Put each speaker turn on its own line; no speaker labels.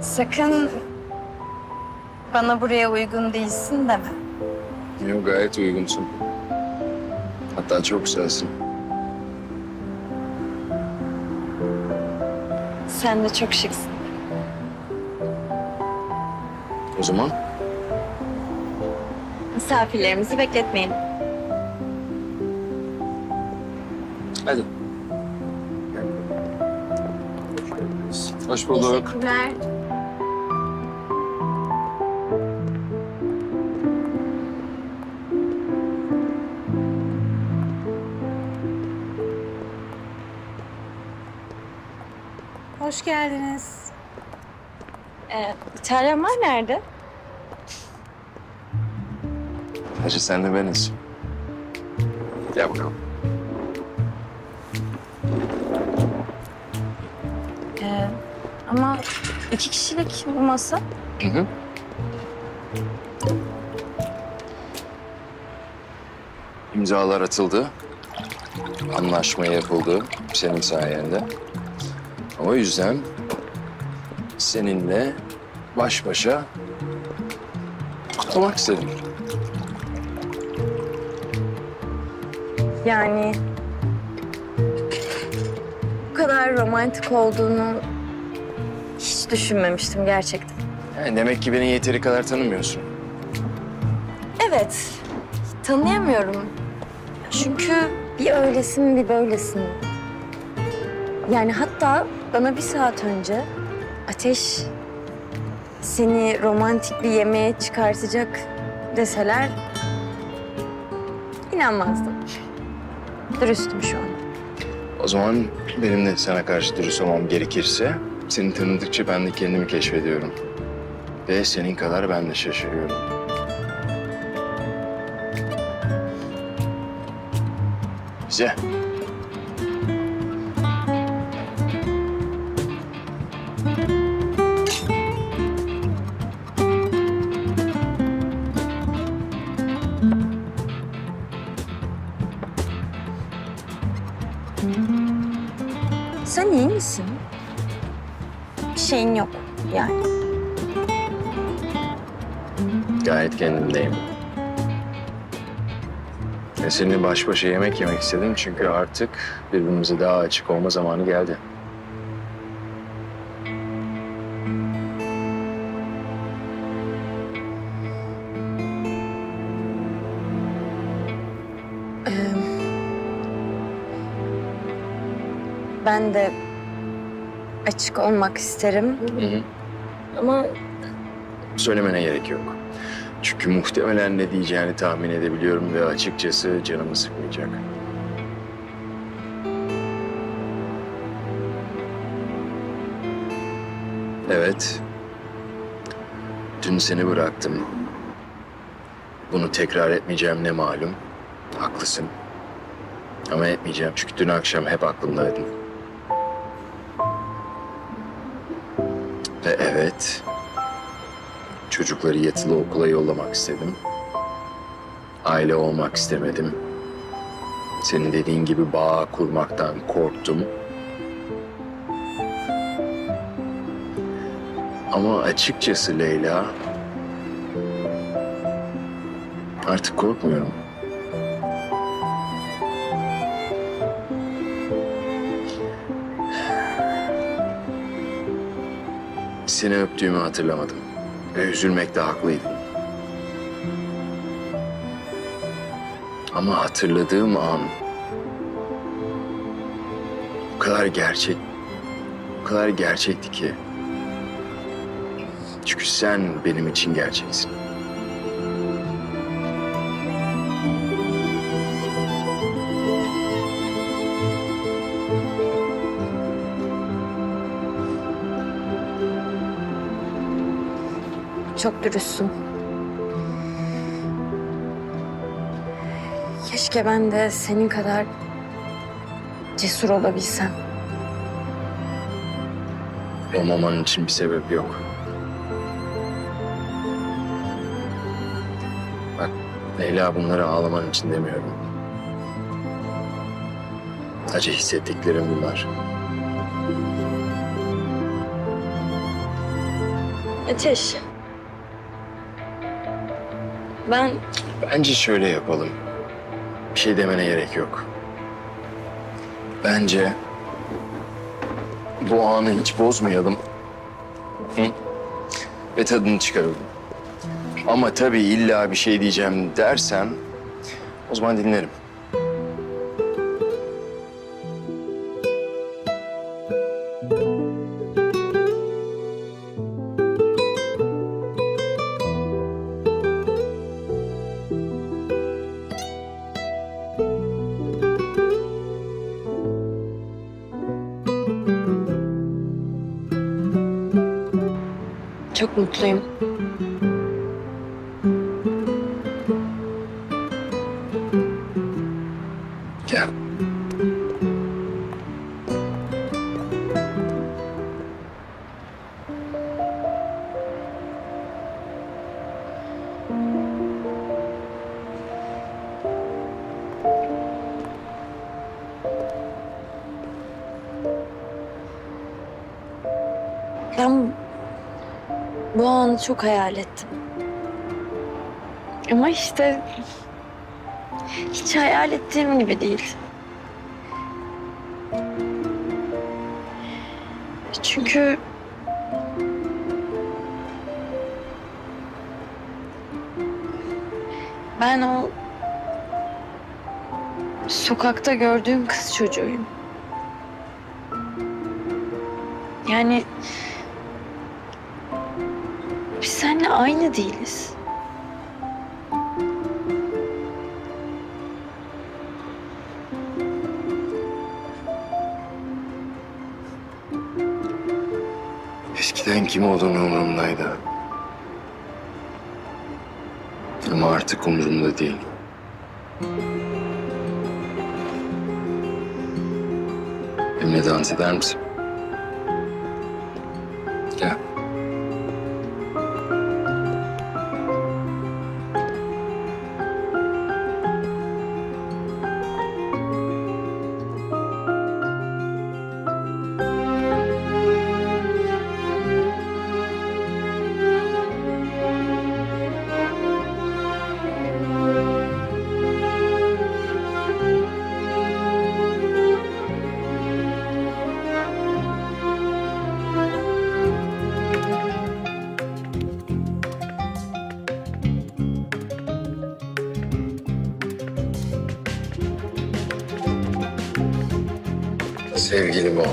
Sakın bana buraya uygun değilsin deme.
Yok gayet uygunsun. Hatta çok sensin.
Sen de çok şıksın.
O zaman?
Misafirlerimizi bekletmeyin.
Hadi. Hoş bulduk.
Teşekkürler.
Hoş geldiniz.
Ee, İtalyanlar nerede?
Hacı sen de beniz. Gel bakalım.
Ama iki kişilik bu masa.
Hı hı. İmzalar atıldı. Anlaşma yapıldı senin sayende. O yüzden seninle baş başa kutlamak istedim.
Yani bu kadar romantik olduğunu hiç düşünmemiştim gerçekten.
Yani demek ki beni yeteri kadar tanımıyorsun.
Evet, tanıyamıyorum. Çünkü bir öylesin bir böylesin. Yani hatta bana bir saat önce Ateş seni romantik bir yemeğe çıkartacak deseler inanmazdım. Dürüstüm şu an.
O zaman benim de sana karşı dürüst olmam gerekirse... ...seni tanıdıkça ben de kendimi keşfediyorum. Ve senin kadar ben de şaşırıyorum. Güzel.
Bir şeyin yok yani.
Gayet kendimdeyim. Ve seninle baş başa yemek yemek istedim çünkü artık birbirimize daha açık olma zamanı geldi.
Ben de açık olmak isterim
Hı hı.
ama
Söylemene gerek yok. Çünkü muhtemelen ne diyeceğini tahmin edebiliyorum ve açıkçası canımı sıkmayacak. Evet. Dün seni bıraktım. Bunu tekrar etmeyeceğim ne malum. Haklısın. Ama etmeyeceğim çünkü dün akşam hep aklımdaydın. Ve evet, Çocukları yatılı okula yollamak istedim. Aile olmak istemedim. Senin dediğin gibi bağ kurmaktan korktum. Ama açıkçası Leyla... Artık korkmuyorum. Seni öptüğümü hatırlamadım. Ve üzülmekte haklıydın. Ama hatırladığım an... O kadar gerçek... O kadar gerçekti ki. Çünkü sen benim için gerçeksin.
Çok dürüstsün. Keşke ben de senin kadar cesur olabilsem.
Olmaman için bir sebep yok. Bak Leyla bunları ağlaman için demiyorum. Acı hissettiklerim bunlar.
Ateş. Ben
Bence şöyle yapalım. Bir şey demene gerek yok. Bence bu anı hiç bozmayalım. Hı? Ve tadını çıkaralım. Ama tabii illa bir şey diyeceğim dersen o zaman dinlerim.
Çok mutluyum.
Gel.
Ben anı çok hayal ettim. Ama işte hiç hayal ettiğim gibi değil. Çünkü ben o sokakta gördüğüm kız çocuğuyum. Yani biz seninle aynı değiliz.
Eskiden kim olduğunu umurumdaydı. Ama artık umurumda değil. Benimle dans eder misin? Sevgilim o.